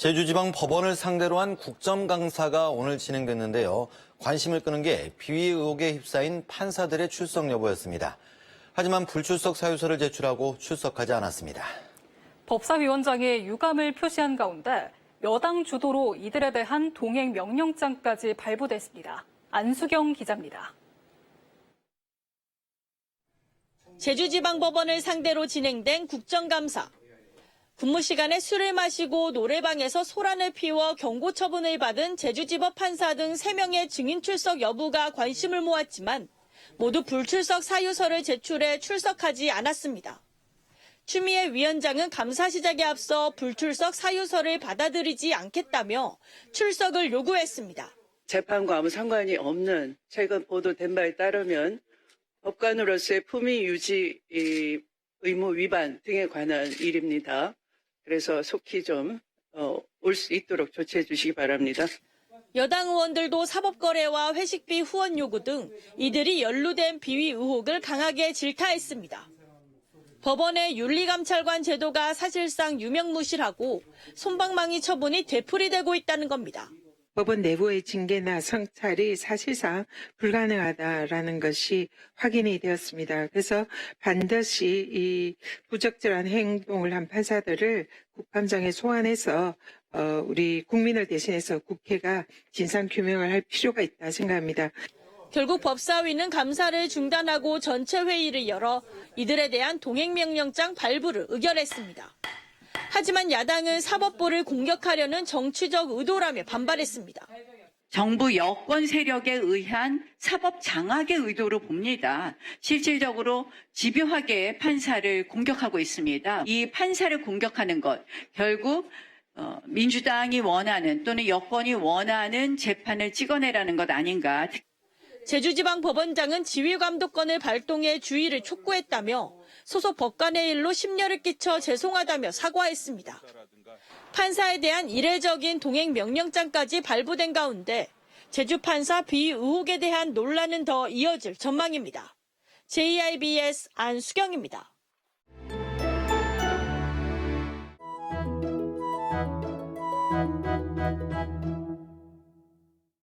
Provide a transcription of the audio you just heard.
제주지방 법원을 상대로 한 국정 강사가 오늘 진행됐는데요. 관심을 끄는 게 비위 의혹에 휩싸인 판사들의 출석 여부였습니다. 하지만 불출석 사유서를 제출하고 출석하지 않았습니다. 법사위원장이 유감을 표시한 가운데 여당 주도로 이들에 대한 동행 명령장까지 발부됐습니다. 안수경 기자입니다. 제주지방법원을 상대로 진행된 국정감사. 근무 시간에 술을 마시고 노래방에서 소란을 피워 경고 처분을 받은 제주지법 판사 등 3명의 증인 출석 여부가 관심을 모았지만 모두 불출석 사유서를 제출해 출석하지 않았습니다. 추미애 위원장은 감사 시작에 앞서 불출석 사유서를 받아들이지 않겠다며 출석을 요구했습니다. 재판과 아무 상관이 없는 최근 보도된 바에 따르면 법관으로서의 품위 유지 이, 의무 위반 등에 관한 일입니다. 그래서 속히 좀 어, 올수 있도록 조치해 주시기 바랍니다. 여당 의원들도 사법거래와 회식비 후원 요구 등 이들이 연루된 비위 의혹을 강하게 질타했습니다. 법원의 윤리감찰관 제도가 사실상 유명무실하고 손방망이 처분이 되풀이되고 있다는 겁니다. 법원 내부의 징계나 성찰이 사실상 불가능하다라는 것이 확인이 되었습니다. 그래서 반드시 이 부적절한 행동을 한 판사들을 국감장에 소환해서 어, 우리 국민을 대신해서 국회가 진상 규명을 할 필요가 있다 생각합니다. 결국 법사위는 감사를 중단하고 전체 회의를 열어 이들에 대한 동행명령장 발부를 의결했습니다. 하지만 야당은 사법부를 공격하려는 정치적 의도라며 반발했습니다. 정부 여권 세력에 의한 사법 장악의 의도로 봅니다. 실질적으로 집요하게 판사를 공격하고 있습니다. 이 판사를 공격하는 것 결국 어, 민주당이 원하는 또는 여권이 원하는 재판을 찍어내라는 것 아닌가. 제주지방법원장은 지휘감독권을 발동해 주의를 촉구했다며 소속 법관의 일로 심려를 끼쳐 죄송하다며 사과했습니다. 판사에 대한 이례적인 동행 명령장까지 발부된 가운데 제주 판사 비 의혹에 대한 논란은 더 이어질 전망입니다. JIBS 안수경입니다.